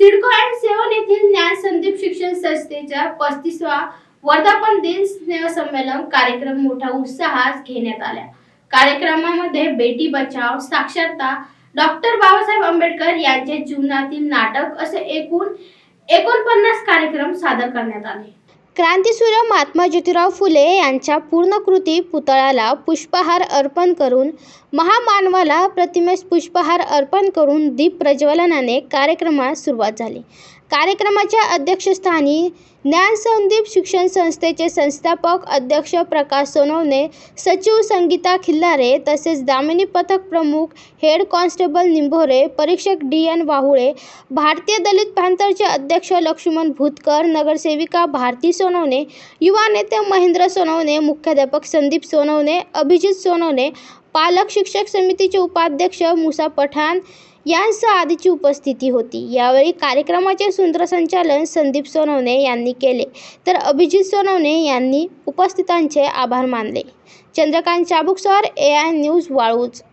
CIDCO and सेवन येथील ज्ञान संदीप शिक्षण संस्थेच्या पस्तीसवा वर्धापन दिन स्नेह संमेलन कार्यक्रम मोठ्या उत्साहात घेण्यात आला. कार्यक्रमामध्ये बेटी बचाव साक्षरता डॉक्टर बाबासाहेब आंबेडकर यांचे जीवनातील नाटक असे एकूण एकोणपन्नास कार्यक्रम सादर करण्यात आले. क्रांतीसूर्य महात्मा ज्योतिराव फुले यांच्या पूर्णकृती पुतळ्याला पुष्पहार अर्पण करून महामानवाला प्रतिमेस पुष्पहार अर्पण करून दीप प्रज्वलनाने कार्यक्रमास सुरुवात झाली. कार्यक्रमाच्या अध्यक्षस्थानी ज्ञान संदीप शिक्षण संस्थेचे संस्थापक अध्यक्ष प्रकाश सोनवणे सचिव संगीता खिल्लारे तसेच दामिनी पथक प्रमुख हेड कॉन्स्टेबल निंभोरे परीक्षक डी एन वाहुळे भारतीय दलित पॅंथरचे अध्यक्ष लक्ष्मण भूतकर नगरसेविका भारती सोनवणे युवा नेते महेंद्र सोनवणे मुख्याध्यापक संदीप सोनवणे अभिजित सोनवणे पालक शिक्षक समितीचे उपाध्यक्ष मुसा पठाण यांसह आदीची उपस्थिती होती. यावेळी कार्यक्रमाचे सूत्रसंचालन संदीप सोनवणे यांनी केले. तर अभिजित सोनवणे यांनी उपस्थितांचे आभार मानले. Chandrakant Chabuksar A I news Waluj